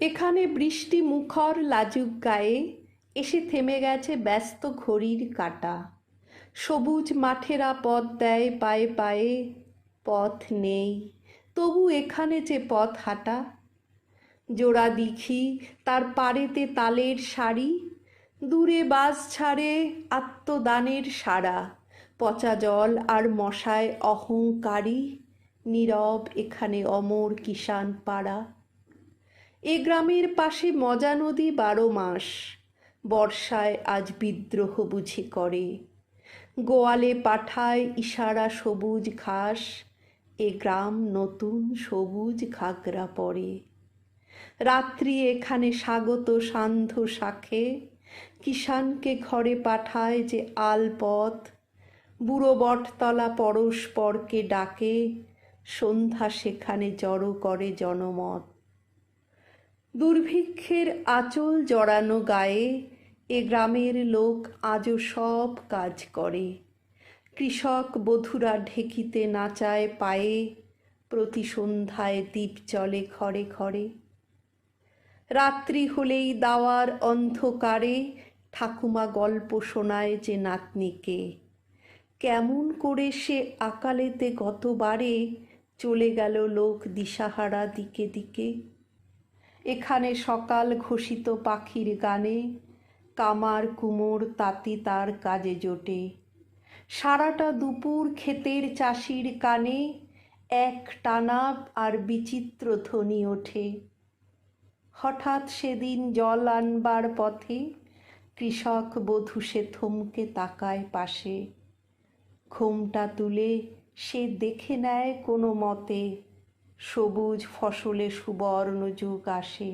এখানে বৃষ্টি মুখর লাজুক গায়ে এসে থেমে গেছে ব্যস্ত ঘড়ির কাঁটা। সবুজ মাঠেরা পথ দেয় পায়ে পায়ে, পথ নেই, তবু এখানে যে পথ হাঁটা। জোড়া দিঘি, তার পাড়েতে তালের শাড়ি, দূরে বাস ছাড়ে আত্মদানের সারা পচা জল আর মশায় অহংকারী, নীরব এখানে অমর কিষান পাড়া। এ গ্রামের পাশে মজা নদী বারো মাস। বর্ষায় আজ বিদ্রোহ বুঝি করে। গোয়ালে পাঠায় ইশারা সবুজ ঘাস, এ গ্রাম নতুন সবুজ ঘাগরা পরে রাত্রি এখানে স্বাগত সান্ধ্য শাখে কিষানকে ঘরে পাঠায় যে আলপথ বুড়ো বটতলা পরস্পরকে ডাকে, সন্ধ্যা সেখানে জড়ো করে জনমত। দুর্ভিক্ষের আঁচল জড়ানো গায়ে, এ গ্রামের লোক আজও সব কাজ করে। কৃষক বধুরা ঢেকিতে নাচায় পায়ে, প্রতি সন্ধ্যায় দ্বীপ চলে ঘরে ঘরে। রাত্রি হলেই দাওয়ার অন্ধকারে ঠাকুমা গল্প শোনায় যে নাতনিকে। কেমন করে সে আকালেতে গতবারে চলে গেল লোক দিশাহারা দিকে দিকে। এখানে সকাল ঘোষিত পাখির গানে, কামার কুমোর তাঁতি তার কাজে জোটে। সারাটা দুপুর ক্ষেতের চাষির কানে, এক টানা আর বিচিত্র ধ্বনি ওঠে। হঠাৎ সেদিন জল আনবার পথে কৃষক বধূ সে থমকে তাকায় পাশে। ঘোমটা তুলে সে দেখে নেয় কোনো মতে। সবুজ ফসলে সুবর্ণ যুগ আসে।